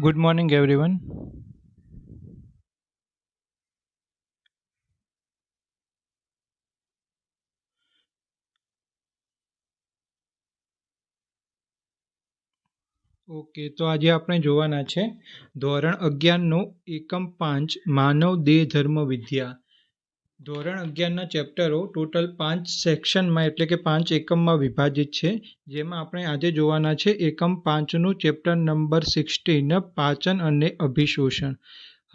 Good morning, everyone. Okay તો આજે આપણે જોવાના છે ધોરણ અગિયારનું એકમ પાંચ માનવ દેહ ધર્મ વિદ્યા ધોરણ અગિયારના ચેપ્ટરો ટોટલ પાંચ સેક્શનમાં એટલે કે પાંચ એકમમાં વિભાજિત છે. જેમાં આપણે આજે જોવાના છે એકમ પાંચનું ચેપ્ટર નંબર સિક્સટીન પાચન અને અભિશોષણ.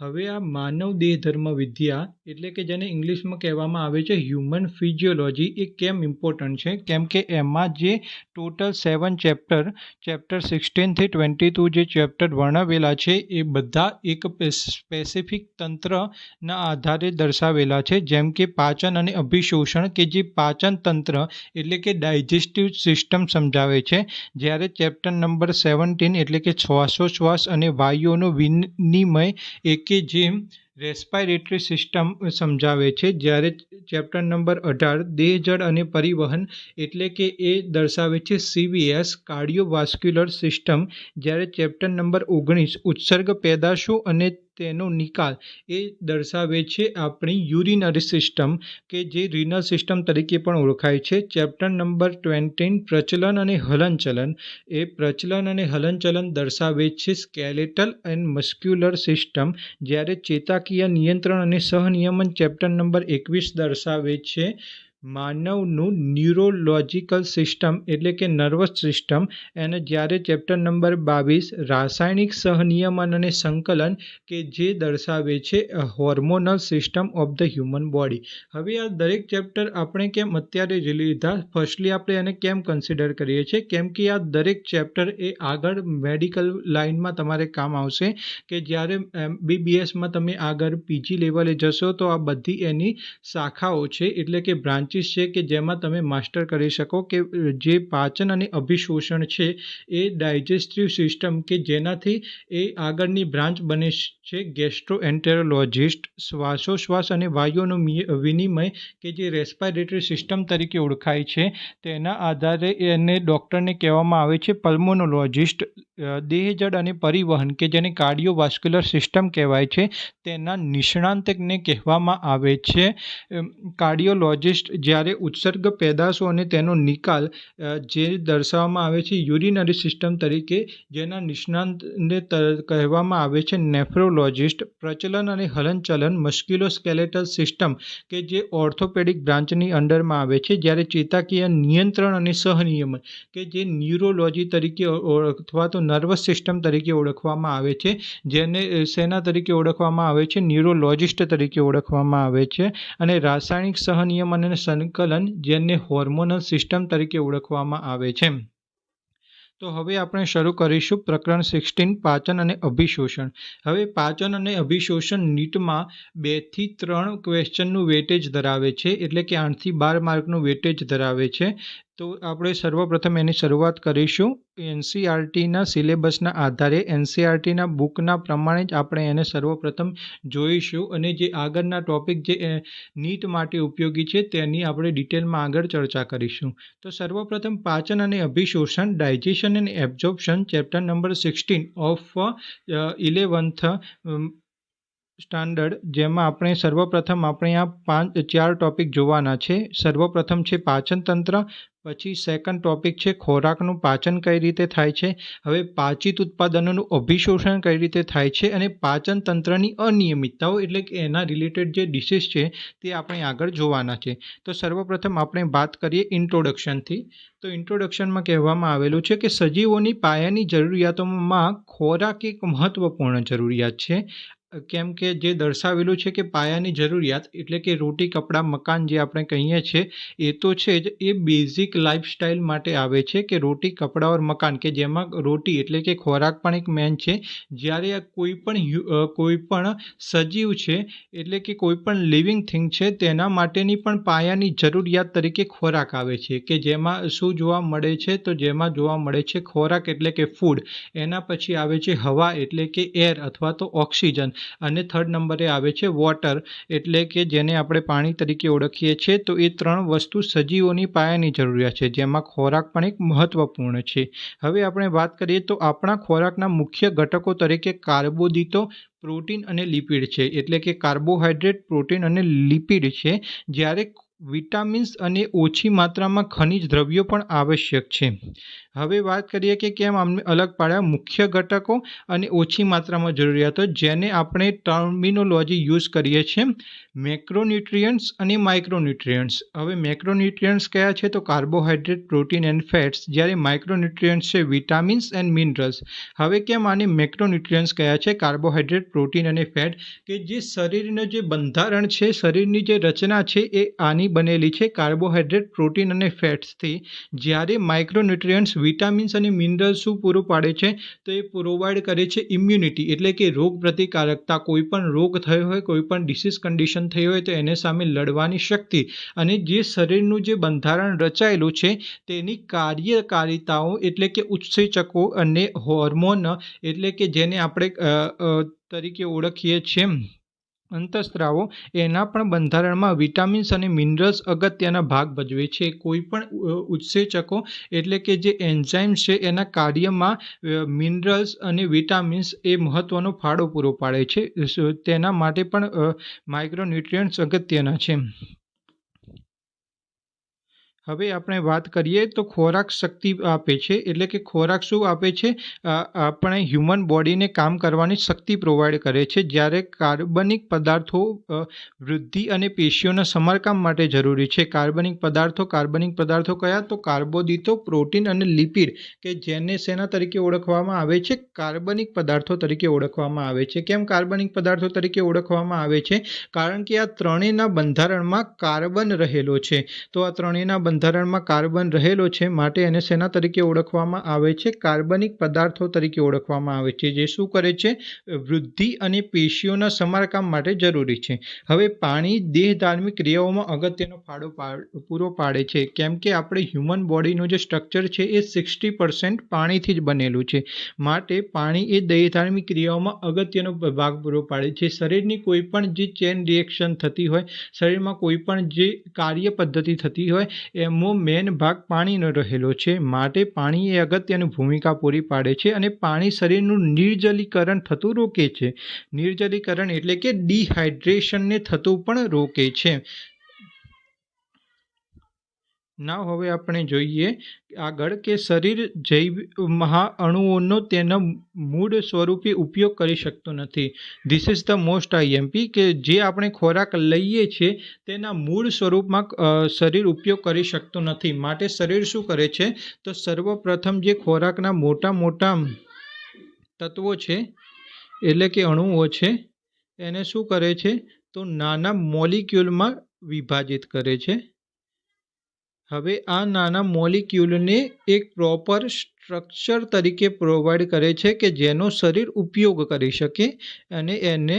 હવે આ માનવ દેહ ધર્મ વિદ્યા એટલે કે જેને ઇંગ્લિશમાં કહેવામાં આવે છે હ્યુમન ફિઝિયોલોજી એ કેમ ઇમ્પોર્ટન્ટ છે? કેમ કે એમાં જે ટોટલ સેવન ચેપ્ટર ચેપ્ટર સિક્સટીનથી ટ્વેન્ટી ટુ જે ચેપ્ટર વર્ણવેલા છે એ બધા એક સ્પેસિફિક તંત્રના આધારે દર્શાવેલા છે. જેમ કે પાચન અને અભિશોષણ કે જે પાચન તંત્ર એટલે કે ડાયજેસ્ટિવ સિસ્ટમ સમજાવે છે. જ્યારે ચેપ્ટર નંબર સેવન્ટીન એટલે કે શ્વાસોશ્વાસ અને વાયુઓનો વિનિમય એક કે જે રેસ્પાયરેટરી સિસ્ટમ સમજાવે છે, જ્યારે ચેપ્ટર નંબર અઢાર, દેહ, જળ અને પરિવહન એટલે કે એ દર્શાવે છે સીવીએસ કાર્ડિયોવાસ્ક્યુલર સિસ્ટમ જ્યારે ચેપ્ટર નંબર ઓગણીસ, ઉત્સર્ગ પેદાશો અને તેનો નિકાલ. એ દર્શાવે છે આપણી યુરિનરી સિસ્ટમ કે જે રિનલ સિસ્ટમ તરીકે પણ ઓળખાય છે. ચેપ્ટર નંબર ટ્વેન્ટીન, પ્રચલન અને હલનચલન. એ પ્રચલન અને હલનચલન દર્શાવે છે સ્કેલેટલ એન્ડ મસ્ક્યુલર સિસ્ટમ, જ્યારે ચેતાકીય નિયંત્રણ અને સહનિયમન ચેપ્ટર નંબર એકવીસ દર્શાવે છે માનવનું ન્યુરોલોજિકલ સિસ્ટમ એટલે કે નર્વસ સિસ્ટમ, એને જ્યારે ચેપ્ટર નંબર બાવીસ, રાસાયણિક સહનિયમન અને સંકલન કે જે દર્શાવે છે hormonal system of the human body. હવે આ દરેક ચેપ્ટર આપણે કેમ અત્યારે જે લીધા? ફર્સ્ટલી આપણે એને કેમ કન્સિડર કરીએ છીએ? કેમ કે આ દરેક ચેપ્ટર એ આગળ મેડિકલ લાઇનમાં તમારે કામ આવશે કે જ્યારે બીબીએસમાં તમે આગળ પીજી લેવલે જશો તો આ બધી એની શાખાઓ છે, એટલે કે બ્રાન્ચીસ છે કે જેમાં તમે માસ્ટર કરી શકો કે જે પાચન અને અભિશોષણ છે એ ડાયજેસ્ટિવ સિસ્ટમ કે જેનાથી એ આગળની બ્રાન્ચ બને છે ગેસ્ટ્રો એન્ટેરોલોજિસ્ટ શ્વાસોશ્વાસ અને વાયુઓનો વિનિમય કે જે રેસ્પાયરેટરી સિસ્ટમ તરીકે ઓળખાય છે. તેના આધારે એને ડૉક્ટરને કહેવામાં આવે છે પલ્મોનોલોજિસ્ટ દેહજડ અને પરિવહન કે જેને કાર્ડિયોવાસ્ક્યુલર સિસ્ટમ કહેવાય છે. તેના નિષ્ણાંતને કહેવામાં આવે છે. કાર્ડિયોલોજિસ્ટ જ્યારે ઉત્સર્ગ પેદાશો અને તેનો નિકાલ જે દર્શાવવામાં આવે છે યુરિનરી સિસ્ટમ તરીકે, જેના નિષ્ણાંતને કહેવામાં આવે છે નેફ્રોલોજિસ્ટ, પ્રચલન અને હલનચલન, મસ્ક્યુલોસ્કેલેટલ સિસ્ટમ, કે જે ઓર્થોપેડિક બ્રાન્ચની અંડરમાં આવે છે જ્યારે ચેતાકીય નિયંત્રણ અને સહનિયમન, કે જે ન્યુરોલોજી તરીકે અથવા તો નર્વસ સિસ્ટમ તરીકે ઓળખવામાં આવે છે, જેને સેના તરીકે ઓળખવામાં આવે છે, ન્યુરોલોજિસ્ટ તરીકે ઓળખવામાં આવે છે, અને રાસાયણિક સહનિયમન અને સંકલન જેને હોર્મોનલ સિસ્ટમ તરીકે ઓળખવામાં આવે છે. તો હવે આપણે શરૂ કરીશું પ્રકરણ સિક્સટીન પાચન અને અભિશોષણ. હવે પાચન અને અભિશોષણ નીટમાં બેથી ત્રણ ક્વેશ્ચનનું વેટેજ ધરાવે છે, એટલે કે આઠથી બાર માર્કનું વેટેજ ધરાવે છે. તો આપણે સર્વપ્રથમ એની શરૂઆત કરીશું. એનસીઆરટીના સિલેબસના આધારે એનસીઆરટીના બુકના પ્રમાણે જ આપણે એને સર્વપ્રથમ જોઈશું અને જે આગળના ટોપિક જે નીટ માટે ઉપયોગી છે તેની આપણે ડિટેલમાં આગળ ચર્ચા કરીશું. તો સર્વપ્રથમ પાચન અને અભિશોષણ, digestion and absorption, chapter number sixteen of eleventh standard, જેમાં આપણે સર્વપ્રથમ આપણે આ પાંચ, ચાર ટોપિક જોવાના છે. સર્વપ્રથમ છે પાચન તંત્ર પછી સેકન્ડ ટોપિક છે, ખોરાકનું પાચન કઈ રીતે થાય છે? હવે પાચિત ઉત્પાદનોનું અભિશોષણ કઈ રીતે થાય છે અને પાચન તંત્રની અનિયમિતતાઓ એટલે કે એના રિલેટેડ જે ડિસીઝ છે, તે આપણે આગળ જોવાના છે. તો સર્વપ્રથમ આપણે વાત કરીએ ઇન્ટ્રોડક્શનથી તો ઇન્ટ્રોડક્શનમાં કહેવામાં આવેલું છે કે સજીવોની પાયાની જરૂરિયાતોમાં ખોરાક એક મહત્ત્વપૂર્ણ જરૂરિયાત છે. કેમ કે જે દર્શાવેલું છે કે પાયાની જરૂરિયાત એટલે કે રોટી, કપડાં, મકાન જે આપણે કહીએ છીએ, એ તો છે જ, એ બેઝિક લાઈફસ્ટાઈલ માટે આવે છે કે રોટી, કપડાં ઓર મકાન કે જેમાં રોટી એટલે કે ખોરાક પણ એક મેન છે. જ્યારે કોઈ પણ કોઈ પણ સજીવ છે એટલે કે કોઈ પણ લિવિંગ થિંગ છે, તેના માટેની પણ પાયાની જરૂરિયાત તરીકે ખોરાક આવે છે કે જેમાં શું જોવા મળે છે, તો જેમાં જોવા મળે છે ખોરાક એટલે કે ફૂડ એના પછી આવે છે હવા એટલે કે એર અથવા તો ઓક્સિજન અને થર્ડ નંબરે આવે છે વોટર એટલે કે જેને આપણે પાણી તરીકે ઓળખીએ છીએ, તો એ ત્રણ વસ્તુ સજીવોની પાયાની જરૂરિયાત છે, જેમાં ખોરાક પણ એક મહત્વપૂર્ણ છે. હવે આપણે વાત કરીએ તો આપણા ખોરાકના મુખ્ય ઘટકો તરીકે કાર્બોદિતો, પ્રોટીન અને લિપિડ છે, એટલે કે કાર્બોહાઈડ્રેટ પ્રોટીન અને લિપિડ છે, જ્યારે વિટામિન્સ અને ઓછી માત્રામાં ખનિજ દ્રવ્યો પણ આવશ્યક છે. હવે વાત કરીએ કે કેમ અમને અલગ પાડ્યા મુખ્ય ઘટકો અને ઓછી માત્રામાં જરૂરિયાતો જેને આપણે ટર્મિનોલોજી યુઝ કરીએ છીએ, મેક્રોન્યુટ્રિયન્ટ્સ અને માઇક્રોન્યુટ્રિયન્ટ્સ. હવે મેક્રોન્યુટ્રિયન્ટ્સ કયા છે? તો કાર્બોહાઈડ્રેટ પ્રોટીન એન્ડ ફેટ્સ. જ્યારે માઇક્રોન્યુટ્રિયન્ટ્સ છે વિટામિન્સ એન્ડ મિનરલ્સ. હવે કેમ આને મેક્રોન્યુટ્રિયન્ટ્સ કયા છે? કાર્બોહાઈડ્રેટ પ્રોટીન અને ફેટ, કે જે શરીરનું જે બંધારણ છે, શરીરની જે રચના છે, એ આની બનેલી છે કાર્બોહાઈડ્રેટ પ્રોટીન અને ફેટ્સથી. જ્યારે માઇક્રોન્યુટ્રિયન્ટ્સ વિટામિન્સ અને મિનરલ્સ શું પૂરું પાડે છે? તો એ પ્રોવાઈડ કરે છે ઇમ્યુનિટી એટલે કે રોગ પ્રતિકારકતા. કોઈ પણ રોગ થયો હોય, કોઈ પણ ડિસીઝ કન્ડિશન થઈ હોય, તો એને સામે લડવાની શક્તિ. અને જે શરીરનું જે બંધારણ રચાયેલું છે, તેની કાર્યકારિતાઓ એટલે કે ઉત્સેચકો અને હોર્મોન એટલે કે જેને આપણે તરીકે ઓળખીએ છીએ અંતઃસ્ત્રાવો એના પણ બંધારણમાં વિટામિન્સ અને મિનરલ્સ અગત્યના ભાગ ભજવે છે. કોઈપણ ઉત્સેચકો એટલે કે જે એન્ઝાઇમ્સ છે, એના કાર્યમાં મિનરલ્સ અને વિટામિન્સ એ મહત્ત્વનો ફાળો પૂરો પાડે છે. તેના માટે પણ માઇક્રોન્યુટ્રિયન્ટ્સ અગત્યના છે. હવે આપણે વાત કરીએ તો ખોરાક શક્તિ આપે છે, એટલે કે ખોરાક શું આપે છે? આપણે હ્યુમન બોડીને કામ કરવાની શક્તિ પ્રોવાઈડ કરે છે, જ્યારે કાર્બનિક પદાર્થો વૃદ્ધિ અને પેશીઓના સમારકામ માટે જરૂરી છે. કાર્બનિક પદાર્થો કાર્બનિક પદાર્થો કયા? તો કાર્બોદિતો, પ્રોટીન અને લિપિડ, કે જેને શેના તરીકે ઓળખવામાં આવે છે? કાર્બનિક પદાર્થો તરીકે ઓળખવામાં આવે છે. કેમ કાર્બનિક પદાર્થો તરીકે ઓળખવામાં આવે છે? કારણ કે આ ત્રણેયના બંધારણમાં કાર્બન રહેલો છે. તો આ ત્રણેયના બંધારણમાં કાર્બન રહેલો છે માટે એને શેના તરીકે ઓળખવામાં આવે છે, કાર્બનિક પદાર્થો તરીકે ઓળખવામાં આવે છે, જે શું કરે છે? વૃદ્ધિ અને પેશીઓના સમારકામ માટે જરૂરી છે. હવે પાણી દેહ ધાર્મિક ક્રિયાઓમાં અગત્યનો ફાળો પૂરો પાડે છે. કેમ કે આપણે હ્યુમન બોડીનું જે સ્ટ્રક્ચર છે એ સિક્સટી પર્સન્ટ પાણીથી જ બનેલું છે. માટે પાણી એ દેહ ધાર્મિક ક્રિયાઓમાં અગત્યનો ભાગ પૂરો પાડે છે. શરીરની કોઈ પણ જે ચેન રિએક્શન થતી હોય, શરીરમાં કોઈ પણ જે કાર્ય પદ્ધતિ થતી હોય એમાં મેન ભાગ પાણીનો રહેલો છે. માટે પાણી એ અગત્યની ભૂમિકા પૂરી પાડે છે અને પાણી શરીરનું નિર્જલીકરણ થતું રોકે છે. નિર્જલીકરણ એટલે કે ડિહાઇડ્રેશનને થતું પણ રોકે છે. ના, હવે આપણે જોઈએ આગળ કે શરીર જૈવ મહાઅણુઓનો તેના મૂળ સ્વરૂપે ઉપયોગ કરી શકતું નથી. This is the most IMP કે જે આપણે ખોરાક લઈએ છીએ, તેના મૂળ સ્વરૂપમાં શરીર ઉપયોગ કરી શકતું નથી. માટે શરીર શું કરે છે? તો સર્વપ્રથમ જે ખોરાકના મોટા મોટા તત્વો છે, એટલે કે અણુઓ છે, એને શું કરે છે? તો નાના મોલિક્યુલમાં વિભાજિત કરે છે. હવે આ નાના મોલિક્યુલને એક પ્રોપર સ્ટ્રક્ચર તરીકે પ્રોવાઈડ કરે છે કે જેનો શરીર ઉપયોગ કરી શકે અને એને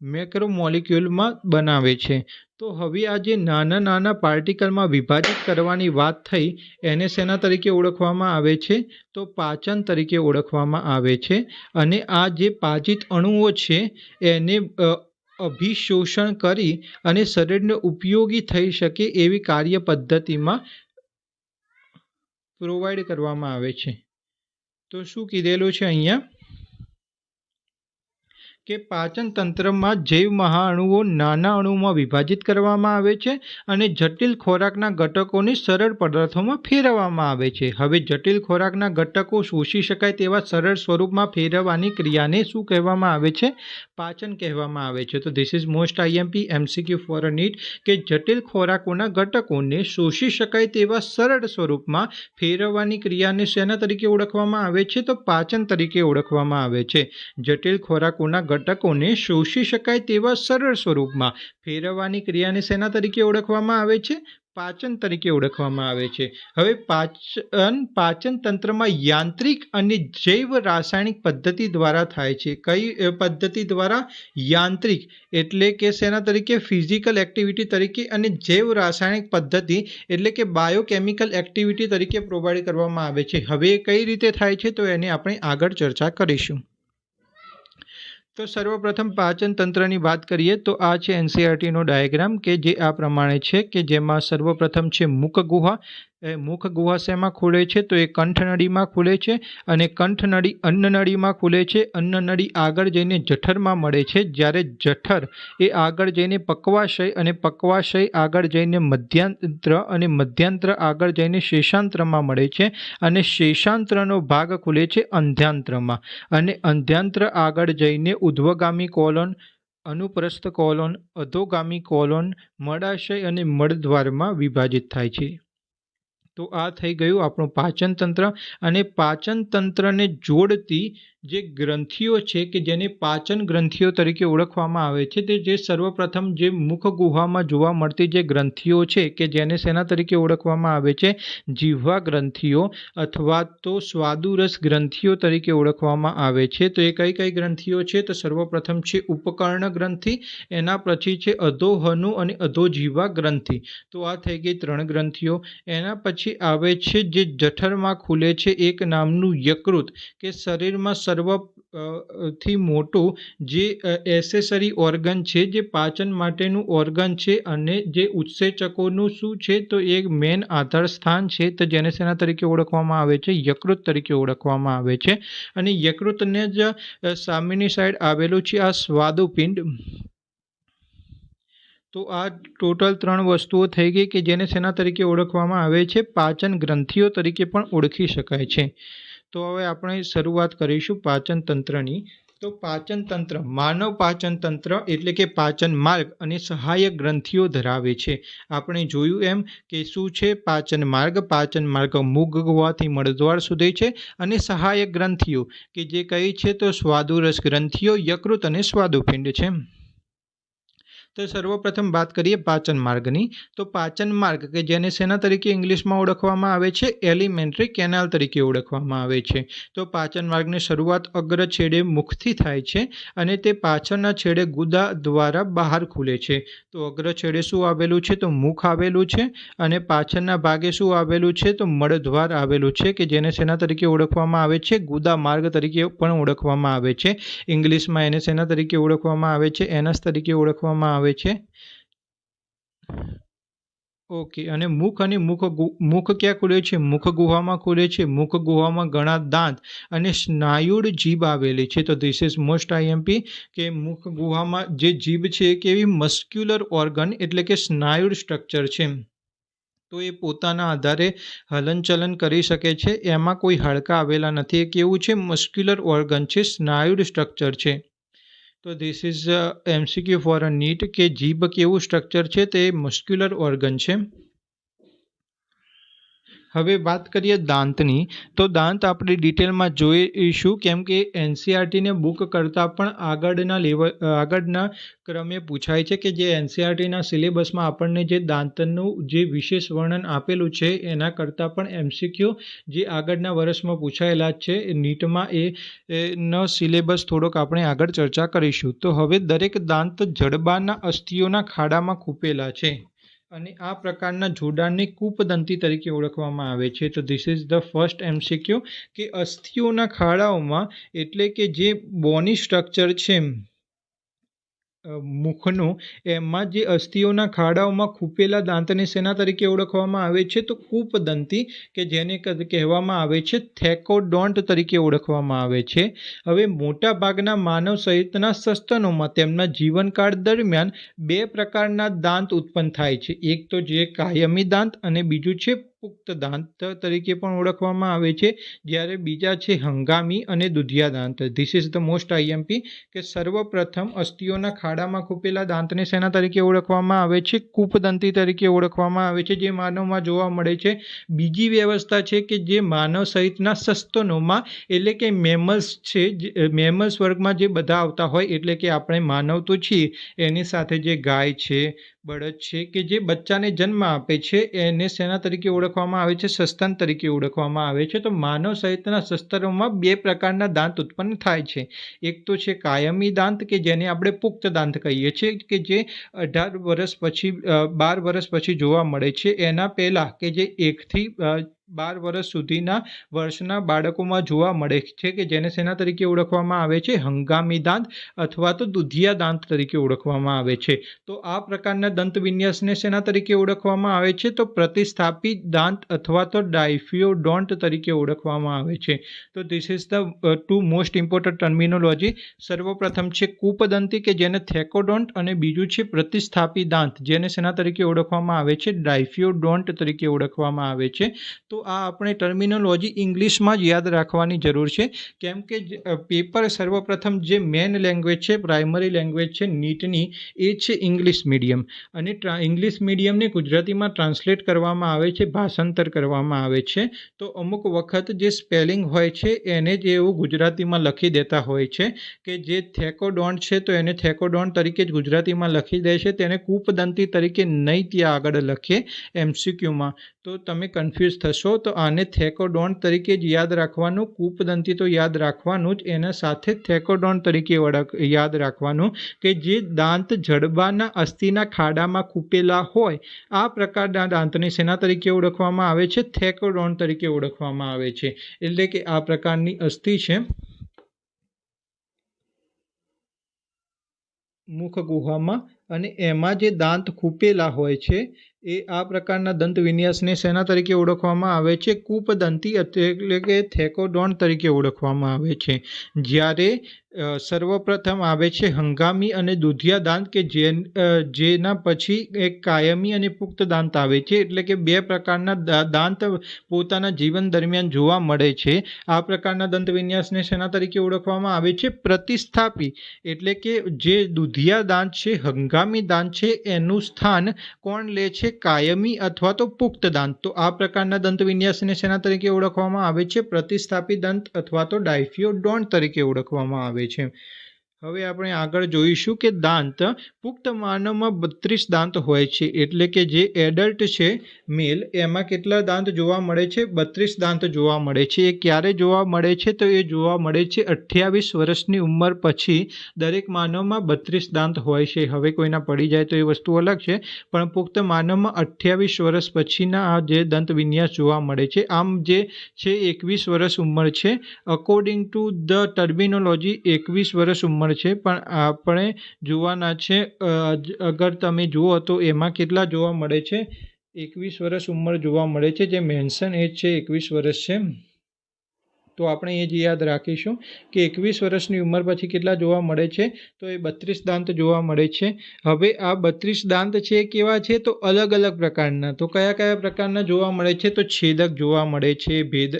મેક્રો મોલિક્યુલમાં બનાવે છે. તો હવે આ જે નાના નાના પાર્ટિકલમાં વિભાજિત કરવાની વાત થઈ, એને શેના તરીકે ઓળખવામાં આવે છે? તો પાચન તરીકે ઓળખવામાં આવે છે. અને આ જે પાચિત અણુઓ છે, એને અભિશોષણ કરી અને શરીરને ઉપયોગી થઈ શકે એવી કાર્ય પદ્ધતિમાં પ્રોવાઈડ કરવામાં આવે છે. તો શું કીધેલું છે અહીંયા? કે પાચન તંત્રમાં જૈવ મહાઅણુઓ નાના અણુઓમાં વિભાજિત કરવામાં આવે છે અને જટિલ ખોરાકના ઘટકોને સરળ પદાર્થોમાં ફેરવવામાં આવે છે. હવે જટિલ ખોરાકના ઘટકો શોષી શકાય તેવા સરળ સ્વરૂપમાં ફેરવવાની ક્રિયાને શું કહેવામાં આવે છે? પાચન કહેવામાં આવે છે. તો this is most IMP MCQ for a NEET કે જટિલ ખોરાકોના ઘટકોને શોષી શકાય તેવા સરળ સ્વરૂપમાં ફેરવવાની ક્રિયાને શેના તરીકે ઓળખવામાં આવે છે? તો પાચન તરીકે ઓળખવામાં આવે છે. જટિલ ખોરાકોના ઘટકોને શોષી શકાય તેવા સરળ સ્વરૂપમાં ફેરવવાની ક્રિયાને શેના તરીકે ઓળખવામાં આવે છે, પાચન તરીકે ઓળખવામાં આવે છે. હવે પાચન પાચન તંત્રમાં યાંત્રિક અને જૈવ રાસાયણિક પદ્ધતિ દ્વારા થાય છે. કઈ પદ્ધતિ દ્વારા? યાંત્રિક, એટલે કે શેના તરીકે ફિઝિકલ એક્ટિવિટી તરીકે અને જૈવ રાસાયણિક પદ્ધતિ, એટલે કે બાયોકેમિકલ એક્ટિવિટી તરીકે પ્રોવાઈડ કરવામાં આવે છે. હવે કઈ રીતે થાય છે તો એની આપણે આગળ ચર્ચા કરીશું. તો સર્વપ્રથમ પાચન તંત્રની વાત કરીએ તો આ છે એનસીઆરટીનો ડાયાગ્રામ કે જે આ પ્રમાણે છે કે જેમાં સર્વપ્રથમ છે મુખ ગુહા એ મુખ ગુહાશયમાં ખુલે છે, તો એ કંઠનળીમાં ખુલે છે અને કંઠનળી અન્નનળીમાં ખુલે છે. અન્નનળી આગળ જઈને જઠરમાં મળે છે. જ્યારે જઠર એ આગળ જઈને પક્વાશય અને પક્વાશય આગળ જઈને મધ્યાંત્ર અને મધ્યાંત્ર આગળ જઈને શેષાંત્રમાં મળે છે અને શેષાંત્રનો ભાગ ખુલે છે અંધ્યાંત્રમાં. અને અંધ્યાંત્ર આગળ જઈને ઉધ્વગામી કોલોન, અનુપ્રસ્થ કોલોન, અધોગામી કોલોન, મળાશય અને મળદ્વારમાં વિભાજિત થાય છે. તો આ થઈ ગયું આપણું પાચન તંત્ર અને પાચન તંત્રને જોડતી જે ગ્રંથિઓ છે કે જેને પાચન ગ્રંથિઓ તરીકે ઓળખવામાં આવે છે, તે જે સર્વપ્રથમ જે મુખ ગુહામાં જોવા મળતી જે ગ્રંથિઓ છે કે જેને શેના તરીકે ઓળખવામાં આવે છે, જીહ્વા ગ્રંથિઓ અથવા તો સ્વાદુરસ ગ્રંથિઓ તરીકે ઓળખવામાં આવે છે. તો એ કઈ કઈ ગ્રંથિઓ છે? તો સર્વપ્રથમ છે ઉપકર્ણ ગ્રંથિ, એના પછી છે અધોહનુ અને અધોજીવા ગ્રંથિ. તો આ થઈ ગઈ ત્રણ ગ્રંથિઓ. એના પછી આવે છે જે જઠરમાં ખુલે છે એક નામનું યકૃત, કે શરીરમાં સર્વથી મોટું જે એસેસરી ઓર્ગન છે, જે પાચન માટેનું ઓર્ગન છે અને જે ઉત્સેચકોનું શું છે, તો એ મેન આધાર સ્થાન છે, તો જેને શેના તરીકે ઓળખવામાં આવે છે, યકૃત તરીકે ઓળખવામાં આવે છે. અને યકૃતને જ સામેની સાઈડ આવેલું છે, આ સ્વાદુપિંડ. તો આ ટોટલ ત્રણ વસ્તુઓ થઈ ગઈ કે જેને શેના તરીકે ઓળખવામાં આવે છે, પાચન ગ્રંથિઓ તરીકે પણ ઓળખી શકાય છે. તો હવે આપણે શરૂઆત કરીશું પાચન તંત્રની. તો પાચન તંત્ર, માનવ પાચન તંત્ર એટલે કે પાચન માર્ગ અને સહાયક ગ્રંથિઓ ધરાવે છે. આપણે જોયું એમ કે શું છે? પાચન માર્ગ પાચન માર્ગ મુગ ગુહાથી મળદ્વાર સુધી છે અને સહાયક ગ્રંથિઓ કે જે કહી છે તો સ્વાદુરસ ગ્રંથિઓ, યકૃત અને સ્વાદુપિંડ છે. તો સર્વપ્રથમ વાત કરીએ પાચન માર્ગની. તો પાચન માર્ગ કે જેને શેના તરીકે ઇંગ્લિશમાં ઓળખવામાં આવે છે? એલિમેન્ટરી કેનાલ તરીકે ઓળખવામાં આવે છે. તો પાચન માર્ગની શરૂઆત અગ્ર છેડે મુખથી થાય છે અને તે પાછળના છેડે ગુદા દ્વારા બહાર ખુલે છે. તો અગ્ર છેડે શું આવેલું છે? તો મુખ આવેલું છે અને પાછળના ભાગે શું આવેલું છે? તો મળદ્વાર આવેલું છે કે જેને શેના તરીકે ઓળખવામાં આવે છે? ગુદા માર્ગ તરીકે પણ ઓળખવામાં આવે છે. ઇંગ્લિશમાં એને શેના તરીકે ઓળખવામાં આવે છે? એનસ તરીકે ઓળખવામાં આવે છે? ઓકે અને મુખ અને મુખ મુખ ક્યાં ખુલે છે? મુખ ગુહામાં ખુલે છે. મુખ ગુહામાં ઘણા દાંત અને સ્નાયુડ જીભ આવેલી છે. તો ધીસ ઇઝ મોસ્ટ આઈએમપી કે મુખ ગુહામાં જે જીભ છે એ કેવી? મસ્ક્યુલર ઓર્ગન એટલે કે સ્નાયુડ સ્ટ્રક્ચર છે. તો એ પોતાના આધારે હલનચલન કરી શકે છે. એમાં કોઈ હાડકાં આવેલા નથી. એ કેવું છે? મસ્ક્યુલર ઓર્ગન છે. સ્નાયુડ સ્ટ્રક્ચર છે. તો this is MCQ for a NEET કે જીભ કેવું સ્ટ્રક્ચર છે તે મસ્ક્યુલર ઓર્ગન છે. હવે વાત કરીએ દાંતની, તો દાંત આપણે ડિટેલમાં જોઈશું, કેમ કે એનસીઆરટીને બુક કરતાં પણ આગળના લેવલ આગળના ક્રમે પૂછાય છે કે જે એનસીઆરટીના સિલેબસમાં આપણને જે દાંતનું જે વિશેષ વર્ણન આપેલું છે, એના કરતાં પણ એમસીક્યુ જે આગળના વર્ષમાં પૂછાયેલા છે નીટમાં એ, નો સિલેબસ થોડોક આપણે આગળ ચર્ચા કરીશું. તો હવે દરેક દાંત જડબાના અસ્થિઓના ખાડામાં ખૂપેલા છે. અને આ પ્રકારના જોડાણને કૂપદંતી તરીકે ઓળખવામાં આવે છે. તો this is the first MCQ કે અસ્થિઓના ખાડાઓમાં એટલે કે જે બોની સ્ટ્રક્ચર છે મુખનું, એમાં જે અસ્થિઓના ખાડાઓમાં ખૂપેલા દાંતને શેના તરીકે ઓળખવામાં આવે છે, તો કૂપદંતી કે જેને કહેવામાં આવે છે, થેકોડોન્ટ તરીકે ઓળખવામાં આવે છે. હવે મોટા ભાગના માનવ સહિતના સસ્તનોમાં તેમના જીવનકાળ દરમિયાન બે પ્રકારના દાંત ઉત્પન્ન થાય છે. એક તો જે કાયમી દાંત અને બીજું છે પુખ્ત દાંત તરીકે પણ ઓળખવામાં આવે છે. જ્યારે બીજા છે હંગામી અને દુધિયા દાંત. This is the most IMP કે સર્વપ્રથમ અસ્થિઓના ખાડામાં ખૂપેલા દાંતને શેના તરીકે ઓળખવામાં આવે છે? કૂપદંતી તરીકે ઓળખવામાં આવે છે, જે માનવમાં જોવા મળે છે. બીજી વ્યવસ્થા છે કે જે માનવ સહિતના સસ્તનોમાં એટલે કે મેમલ્સ છે મેમલ્સ વર્ગમાં જે બધા આવતા હોય, એટલે કે આપણે માનવ તો છીએ, એની સાથે જે ગાય છે, બળદ છે, કે જે બચ્ચાને જન્મ આપે છે, એને શેના તરીકે ઓળખવામાં આવે છે, સસ્તન તરીકે ઓળખવામાં આવે છે, તો માનવ સહિતના શસ્ત્રોમાં બે પ્રકારના દાંત ઉત્પન્ન થાય છે. એક તો છે કાયમી દાંત, કે જેને આપણે પુખ્ત દાંત કહીએ છીએ, કે જે અઢાર વર્ષ પછી બાર વર્ષ પછી જોવા મળે છે. એના પહેલાં, કે જે એકથી બાર વર્ષ સુધીના વર્ષના બાળકોમાં જોવા મળે છે કે જેને શેના તરીકે ઓળખવામાં આવે છે? હંગામી દાંત અથવા તો દુધિયા દાંત તરીકે ઓળખવામાં આવે છે. તો આ પ્રકારના દંત વિન્યાસને શેના તરીકે ઓળખવામાં આવે છે? તો પ્રતિસ્થાપી દાંત અથવા તો ડાયફિયોડોન્ટ તરીકે ઓળખવામાં આવે છે. તો this is the two most important terminology સર્વપ્રથમ છે કૂપદંતી કે જેને થેકોડોન્ટ અને બીજું છે પ્રતિસ્થાપી દાંત, જેને શેના તરીકે ઓળખવામાં આવે છે? ડાયફિયોડોન્ટ તરીકે ઓળખવામાં આવે છે. તો આ આપણે ટર્મિનોલોજી ઇંગ્લિશમાં જ યાદ રાખવાની જરૂર છે. કેમ કે પેપર સર્વપ્રથમ જે મેન લેંગ્વેજ છે પ્રાઇમરી લેંગ્વેજ છે નીટની એ છે ઇંગ્લિશ મીડિયમ અને ઇંગ્લિશ મીડિયમને ગુજરાતીમાં ટ્રાન્સલેટ કરવામાં આવે છે, ભાષાંતર કરવામાં આવે છે. તો અમુક વખત જે સ્પેલિંગ હોય છે, એને જ એવું ગુજરાતીમાં લખી દેતા હોય છે કે જે થેકોડોન્ટ છે, તો એને થેકોડોન્ટ તરીકે જ ગુજરાતીમાં લખી દે છે. તેને કૂપદંતી તરીકે નહીં ત્યાં આગળ લખે એમસીક્યુમાં તો તમે કન્ફ્યુઝ થશો. તો આને થેકોડોન્ટ તરીકે જ યાદ રાખવાનું, કૂપદંતી તો યાદ રાખવાનું જ, એના સાથે થેકોડોન્ટ તરીકે યાદ રાખવાનું કે જે દાંત જડબાના અસ્થિના ખાડામાં ખૂપેલા હોય, આ પ્રકારના દાંતને શેના તરીકે ઓળખવામાં આવે છે? થેકોડોન્ટ તરીકે ઓળખવામાં આવે છે. એટલે કે આ પ્રકારની અસ્થિ છે. મુખ ગુહામાં અને એમાં જે દાંત ખૂપેલા હોય છે એ આ પ્રકારના દંત વિન્યાસને શેના તરીકે ઓળખવામાં આવે છે. કૂપદંતી એટલે કે થેકોડોન તરીકે ઓળખવામાં આવે છે. જ્યારે સર્વપ્રથમ આવે છે હંગામી અને દુધિયા દાંત કે જે જેના પછી એક કાયમી અને પુખ્ત દાંત આવે છે. એટલે કે બે પ્રકારના દાંત પોતાના જીવન દરમિયાન જોવા મળે છે. આ પ્રકારના દંત વિન્યાસને શેના તરીકે ઓળખવામાં આવે છે? પ્રતિસ્થાપી. એટલે કે જે દુધિયા દાંત છે, હંગામી દાંત છે, એનું સ્થાન કોણ લે છે? કાયમી અથવા તો પુખ્ત દાંત. તો આ પ્રકારના દંત વિન્યાસને શેના તરીકે ઓળખવામાં આવે છે? પ્રતિસ્થાપી દંત અથવા તો ડાયફિયોડોન્ટ તરીકે ઓળખવામાં આવે છે geçeyim. હવે આપણે આગળ જોઈશું કે દાંત, પુખ્ત માનવમાં બત્રીસ દાંત હોય છે, એટલે કે જે એડલ્ટ છે મેલ એમાં કેટલા દાંત જોવા મળે છે? બત્રીસ દાંત જોવા મળે છે. એ ક્યારે જોવા મળે છે? તો એ જોવા મળે છે અઠ્યાવીસ વર્ષની ઉંમર પછી દરેક માનવમાં બત્રીસ દાંત હોય છે. હવે કોઈના પડી જાય તો એ વસ્તુ અલગ છે, પણ પુખ્ત માનવમાં અઠ્યાવીસ વર્ષ પછીના આ જે દંત વિન્યાસ જોવા મળે છે. આમ જે છે, એકવીસ વર્ષ ઉંમર છે. અકોર્ડિંગ ટુ ધ ટર્મિનોલોજી એકવીસ વર્ષ ઉંમર છે, પણ આપણે જોવાના છે અગર તમે જુઓ તો એમાં કેટલા જોવા મળે છે? એકવીસ વર્ષ ઉંમર જોવા મળે છે, જે મેન્શન એજ છે, એકવીસ વર્ષ છે. તો આપણે એ જ યાદ રાખીશું કે એકવીસ વર્ષની ઉંમર પછી કેટલા જોવા મળે છે? તો એ બત્રીસ દાંત જોવા મળે છે. હવે આ બત્રીસ દાંત છે કેવા છે? તો અલગ અલગ પ્રકારના. તો કયા કયા પ્રકારના જોવા મળે છે? તો છેદક જોવા મળે છે, ભેદ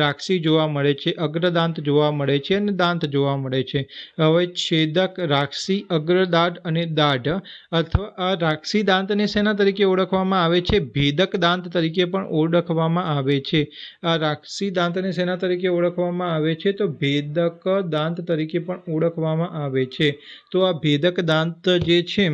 રાક્ષી જોવા મળે છે, અગ્રદાંત જોવા મળે છે અને દાંત જોવા મળે છે. હવે છેદક, રાક્ષી, અગ્રદાંત અને દાઢ અથવા આ રાક્ષી દાંતને શેના તરીકે ઓળખવામાં આવે છે? ભેદક દાંત તરીકે પણ ઓળખવામાં આવે છે. આ રાક્ષી દાંતને શેના તરીકે ઓળખવામાં આવે છે? તો ભેદક દાંત તરીકે પણ ઓળખવામાં આવે છે. તો આ ભેદક દાંત જે છે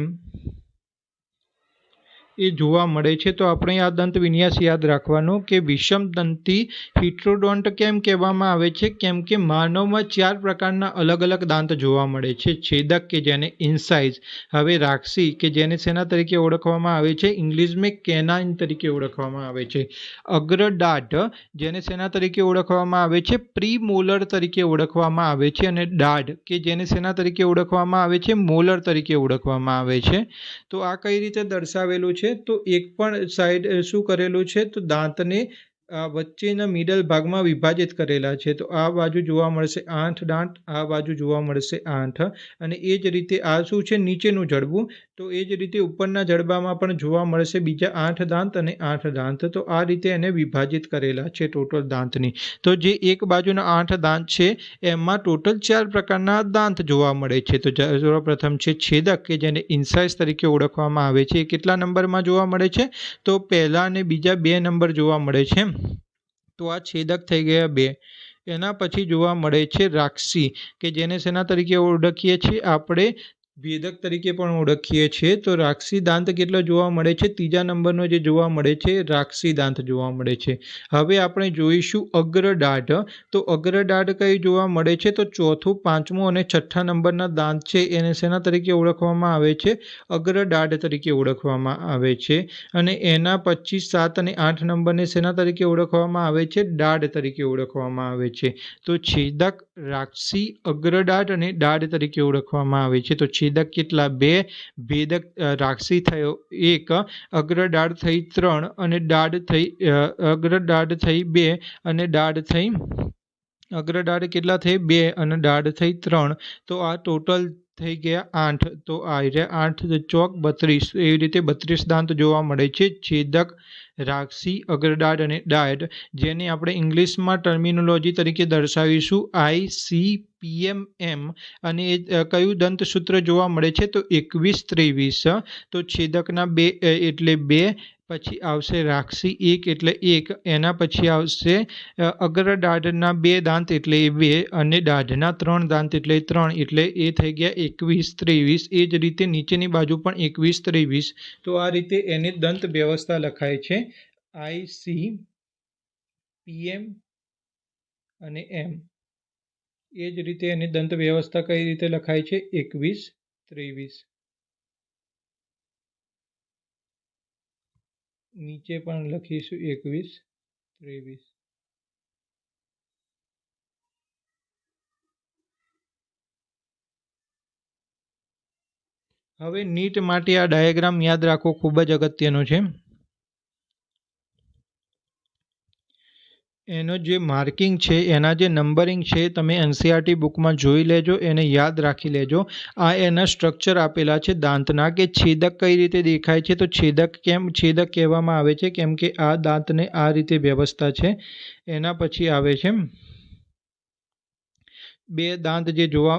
એ જોવા મળે છે. તો આપણે આ દંત વિન્યાસ યાદ રાખવાનો કે વિષમ દંતી હિટ્રોડોન્ટ કેમ કહેવામાં આવે છે? કેમ કે માનવમાં ચાર પ્રકારના અલગ અલગ દાંત જોવા મળે છે. છેદક કે જેને ઇન્સાઇઝ, હવે રાક્ષી કે જેને શેના તરીકે ઓળખવામાં આવે છે. ઇંગ્લિશમાં કેનાઇન તરીકે ઓળખવામાં આવે છે. અગ્રદાઢ જેને શેના તરીકે ઓળખવામાં આવે છે. પ્રીમોલર તરીકે ઓળખવામાં આવે છે અને દાઢ કે જેને શેના તરીકે ઓળખવામાં આવે છે. મોલર તરીકે ઓળખવામાં આવે છે. તો આ કઈ રીતે દર્શાવેલું છે? તો એક પણ સાઈડ શું કરેલું છે તો દાંતને વચ્ચેના મિડલ ભાગમાં વિભાજિત કરેલા છે. તો આ બાજુ જોવા મળશે આઠ દાંત આ બાજુ જોવા મળશે આઠ અને એ જ રીતે આ શું છે? નીચેનું જડબું. તો એ જ રીતે ઉપરના જડબામાં પણ જોવા મળશે બીજા આઠ દાંત અને આઠ દાંત તો આ રીતે એને વિભાજિત કરેલા છે ટોટલ દાંતની. તો જે એક બાજુના આઠ દાંત છે, એમાં ટોટલ ચાર પ્રકારના દાંત જોવા મળે છે. તો સર્વપ્રથમ છે છેદક, કે જેને ઇન્સાઇઝ તરીકે ઓળખવામાં આવે છે. એ કેટલા નંબરમાં જોવા મળે છે? તો પહેલા અને બીજા બે નંબર જોવા મળે છે. તો આ છેદક થઈ ગયા બે. એના પછી જોવા મળે છે રાક્ષી કે જેને શેના તરીકે ઓળખીએ છીએ આપણે ભેદક તરીકે પણ ઓળખીએ છીએ. તો રાક્ષસી દાંત કેટલો જોવા મળે છે? ત્રીજા નંબરનો જે જોવા મળે છે રાક્ષસી દાંત જોવા મળે છે. હવે આપણે જોઈશું અગ્રદાઢ તો અગ્રદાઢ કઈ જોવા મળે છે? તો ચોથું, પાંચમું અને છઠ્ઠા નંબરના દાંત છે, એને શેના તરીકે ઓળખવામાં આવે છે? અગ્રદાઢ તરીકે ઓળખવામાં આવે છે. અને એના પચીસ, સાત અને આઠ નંબરને શેના તરીકે ઓળખવામાં આવે છે? દાઢ તરીકે ઓળખવામાં આવે છે. તો છેદક રાક્ષસી અગ્રદાઢ અને દાઢ તરીકે ઓળખવામાં આવે છે. તો છેદક કેટલા? બે. ભેદક રાક્ષી થયો. એક અગ્રદાઢ થઈ ત્રણ અને દાઢ થઈ અ, અગ્રદાઢ થઈ બે અને દાઢ થઈ અગ્રદાઢ કેટલા થઈ? બે અને દાઢ થઈ ત્રણ. તો આ ટોટલ થઈ ગયા આઠ. તો આ રહ્યા આઠ ચોક બત્રીસ. એવી રીતે બત્રીસ દાંત જોવા મળે છે. છેદક રાક્ષસી અગ્રદાઢ અને ડાયડ જેને આપણે ઇંગ્લિશમાં ટર્મિનોલોજી તરીકે દર્શાવીશું આઈ સી પીએમ એમ અને એ કયું દંતસૂત્ર જોવા મળે છે? તો એકવીસ ત્રેવીસ. તો છેદકના બે એટલે બે પછી આવશે રાક્ષી એક એટલે એક. એના પછી આવશે અગ્ર દાઢના બે દાંત એટલે એ બે અને દાઢના ત્રણ દાંત એટલે ત્રણ. એટલે એ થઈ ગયા એકવીસ ત્રેવીસ. એ જ રીતે નીચેની બાજુ પણ એકવીસ ત્રેવીસ. તો આ રીતે એની દંત વ્યવસ્થા લખાય છે. આઈ સી પીએમ અને એમ. એ જ રીતે એની દંત વ્યવસ્થા કઈ રીતે લખાય છે? એકવીસ ત્રેવીસ. નીચે પણ લખીશું એકવીસ, ત્રેવીસ. હવે નીટ માટે આ ડાયાગ્રામ યાદ રાખવો ખૂબ જ અગત્યનો છે. એનો જે માર્કિંગ છે, એના જે નંબરિંગ છે, તમે એનસીઆરટી બુકમાં જોઈ લેજો, એને યાદ રાખી લેજો. આ એના સ્ટ્રક્ચર આપેલા છે, દાંતના, કે છેદક કઈ રીતે દેખાય છે, તો છેદક કેમ, છેદક કહેવામાં આવે છે, કેમ કે આ દાંતને આ રીતે વ્યવસ્થા છે. એના પછી આવે છે બે દાંત જે જોવા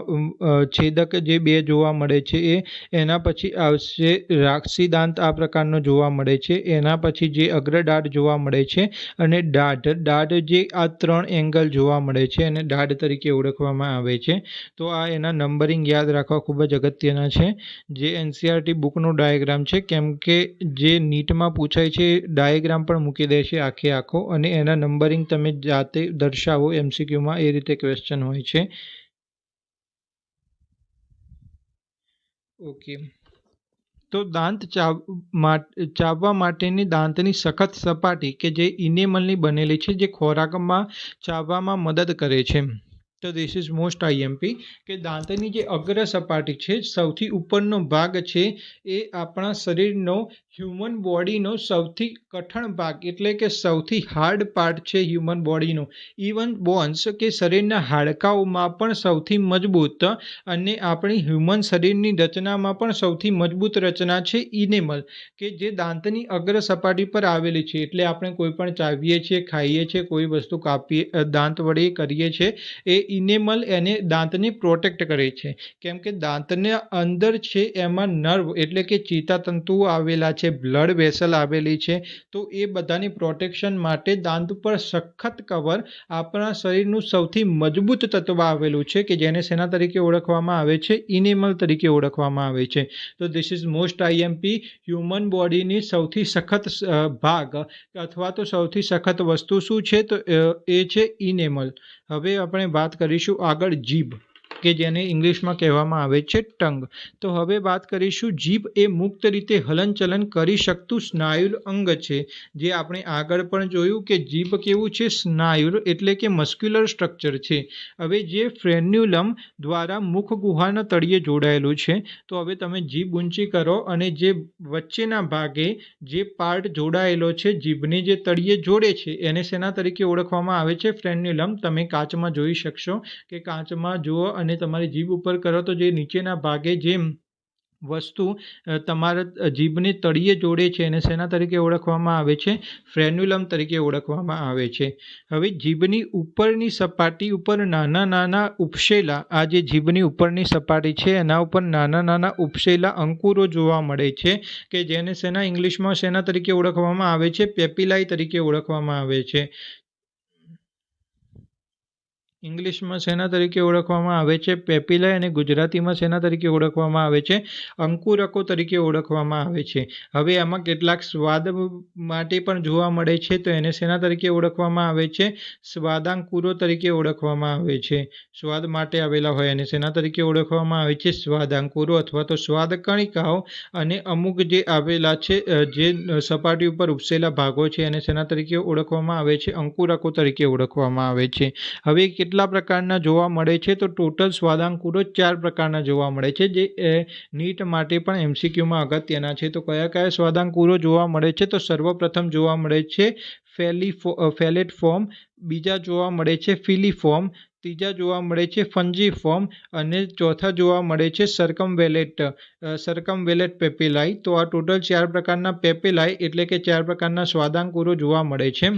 છેદક જે બે જોવા મળે છે એ, એના પછી આવશે રાક્ષી દાંત આ પ્રકારનો જોવા મળે છે. એના પછી જે અગ્રદાઢ જોવા મળે છે અને દાઢ દાઢ જે આ ત્રણ એંગલ જોવા મળે છે અને દાઢ તરીકે ઓળખવામાં આવે છે. તો આ એના નંબરિંગ યાદ રાખવા ખૂબ જ અગત્યના છે. જે એનસીઆરટી બુકનો ડાયાગ્રામ છે, કેમ કે જે નીટમાં પૂછાય છે, ડાયાગ્રામ પણ મૂકી દે છે આખે આખો અને એના નંબરિંગ તમે જાતે દર્શાવો એમસીક્યુમાં એ રીતે ક્વેશ્ચન હોય છે. ઓકે. તો દાંત ચાવવા માટેની દાંતની સખત સપાટી કે જે ઇનેમલની બનેલી છે, જે ખોરાકમાં ચાવવામાં મદદ કરે છે. તો ધીસ ઇઝ મોસ્ટ આઈએમપી કે દાંતની જે અગ્ર સપાટી છે, સૌથી ઉપરનો ભાગ છે, એ આપણા શરીરનો હ્યુમન બોડીનો સૌથી કઠણ ભાગ એટલે કે સૌથી હાર્ડ પાર્ટ છે હ્યુમન બોડીનો ઇવન બોન્સ કે શરીરના હાડકાઓમાં પણ સૌથી મજબૂત અને આપણી હ્યુમન શરીરની રચનામાં પણ સૌથી મજબૂત રચના છે ઇનેમલ કે જે દાંતની અગ્ર સપાટી પર આવેલી છે. એટલે આપણે કોઈ પણ ચાવીએ છીએ, ખાઈએ છીએ, કોઈ વસ્તુ કાપીએ દાંત વડે કરીએ છીએ, એ ઇનેમલ એને દાંતને પ્રોટેક્ટ કરે છે. કેમ કે દાંતને અંદર છે એમાં નર્વ એટલે કે ચેતાતંતુઓ આવેલા છે. બ્લડ વેસલ આવેલી છે, તો એ બધાની પ્રોટેક્શન માટે દાંત ઉપર સખત કવર આપણા શરીરનું સૌથી મજબૂત તત્વ આવેલું છે, કે જેને શેના તરીકે ઓળખવામાં આવે છે ઇનેમલ તરીકે ઓળખવામાં આવે છે. તો this is most IMP human બોડીની સૌથી સખત ભાગ અથવા તો સૌથી સખત વસ્તુ શું છે, તો એ છે ઇનેમલ હવે આપણે વાત કરીશું આગળ જીભ. કે જેને ઇંગ્લિશમાં કહેવામાં આવે છે ટંગ. તો હવે વાત કરીશું જીભ એ મુક્ત રીતે હલનચલન કરી શકતું સ્નાયુલ અંગ છે. જે આપણે આગળ પણ જોયું કે જીભ કેવું છે? સ્નાયુલ એટલે કે મસ્ક્યુલર સ્ટ્રક્ચર છે. હવે જે ફ્રેન્યુલમ દ્વારા મુખ ગુહાના તળિયે જોડાયેલું છે. તો હવે તમે જીભ ઊંચી કરો અને જે વચ્ચેના ભાગે જે પાર્ટ જોડાયેલો છે, જીભને જે તળિયે જોડે છે, એને શેના તરીકે ઓળખવામાં આવે છે? ફ્રેન્યુલમ. તમે કાચમાં જોઈ શકશો કે કાચમાં જુઓ અને તમારી જીભ ઉપર કરો તો જે નીચેના ભાગે જેમ વસ્તુ તમારા જીભને તળિયે જોડે છે અને શેના તરીકે ઓળખવામાં આવે છે? ફ્રેન્યુલમ તરીકે ઓળખવામાં આવે છે. હવે જીભની ઉપરની સપાટી ઉપર નાના નાના ઉપસેલા, આ જે જીભની ઉપરની સપાટી છે, એના ઉપર નાના નાના ઉપસેલા અંકુરો જોવા મળે છે, કે જેને શેના ઇંગ્લિશમાં શેના તરીકે ઓળખવામાં આવે છે? પેપિલાઈ તરીકે ઓળખવામાં આવે છે. ઇંગ્લિશમાં શેના તરીકે ઓળખવામાં આવે છે પેપિલા અને ગુજરાતીમાં શેના તરીકે ઓળખવામાં આવે છે, અંકુરકો તરીકે ઓળખવામાં આવે છે. હવે આમાં કેટલાક સ્વાદ માટે પણ જોવા મળે છે, તો એને શેના તરીકે ઓળખવામાં આવે છે, સ્વાદાંકુરો તરીકે ઓળખવામાં આવે છે. સ્વાદ માટે આવેલા હોય અને શેના તરીકે ઓળખવામાં આવે છે, સ્વાદાંકુરો અથવા તો સ્વાદ કણિકાઓ અને અમુક જે આવેલા છે જે સપાટી ઉપર ઉપસેલા ભાગો છે એને શેના તરીકે ઓળખવામાં આવે છે, અંકુરકો તરીકે ઓળખવામાં આવે છે. હવે કેટલા પ્રકારના જોવા મળે છે? તો ટોટલ સ્વાદાંકુરો ચાર પ્રકારના જોવા મળે છે, જે નીટ માટે પણ એમસીક્યુમાં અગત્યના છે. તો કયા કયા સ્વાદાંકુરો જોવા મળે છે? તો સર્વપ્રથમ જોવા મળે છે ફેલી ફેલેટ ફોર્મ, બીજા જોવા મળે છે ફિલીફોર્મ ત્રીજા જોવા મળે છે ફંજી ફોર્મ, અને ચોથા જોવા મળે છે સરકમવેલેટ સરકમવેલેટ પેપેલાઈ. તો આ ટોટલ ચાર પ્રકારના પેપેલાઈ એટલે કે ચાર પ્રકારના સ્વાદાંકુરો જોવા મળે છે.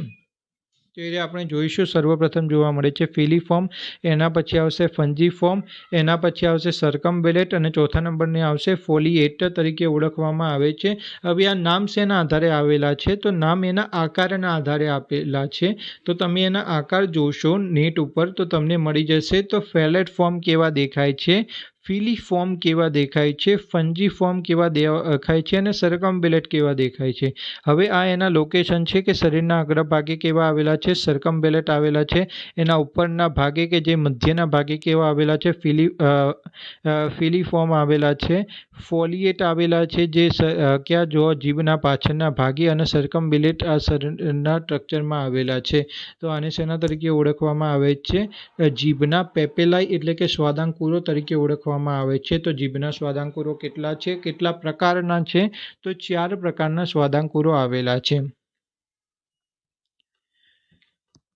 તો એ આપણે જોઈશું. સર્વપ્રથમ જોવા મળે છે ફિલીફોર્મ એના પછી આવશે ફંજી ફોર્મ, એના પછી આવશે સરકમવેલેટ અને ચોથા નંબરની આવશે ફોલિએટ તરીકે ઓળખવામાં આવે છે. હવે આ નામ શેના આધારે આવેલા છે? તો નામ એના આકારના આધારે આપેલા છે. તો તમે એના આકાર જોશો નેટ ઉપર, તો તમને મળી જશે. તો ફેલેટ ફોર્મ કેવા દેખાય છે? ફિલી ફોર્મ કેવા દેખાય છે, ફંજી ફોર્મ કેવા દેખાય છે અને સરકમબેલેટ કેવા દેખાય છે. હવે આ એના લોકેશન છે કે શરીરના અગ્રભાગે કેવા આવેલા છે, સરકમબેલેટ આવેલા છે, એના ઉપરના ભાગે કે જે મધ્યના ભાગે કેવા આવેલા છે, ફિલી ફિલીફોર્મ આવેલા છે ફોલિએટ આવેલા છે જે ક્યાં જો જીભના પાછળના ભાગે અને સરકમબિલેટ આ શરીરના સ્ટ્રક્ચરમાં આવેલા છે. તો આને શેના તરીકે ઓળખવામાં આવે છે? જીભના પેપેલાઈ એટલે કે સ્વાદાંકુરો તરીકે ઓળખવામાં આવે છે. તો જીભના સ્વાદાંકુરો કેટલા છે? કેટલા પ્રકારના છે? તો ચાર પ્રકારના સ્વાદાંકુરો આવેલા છે.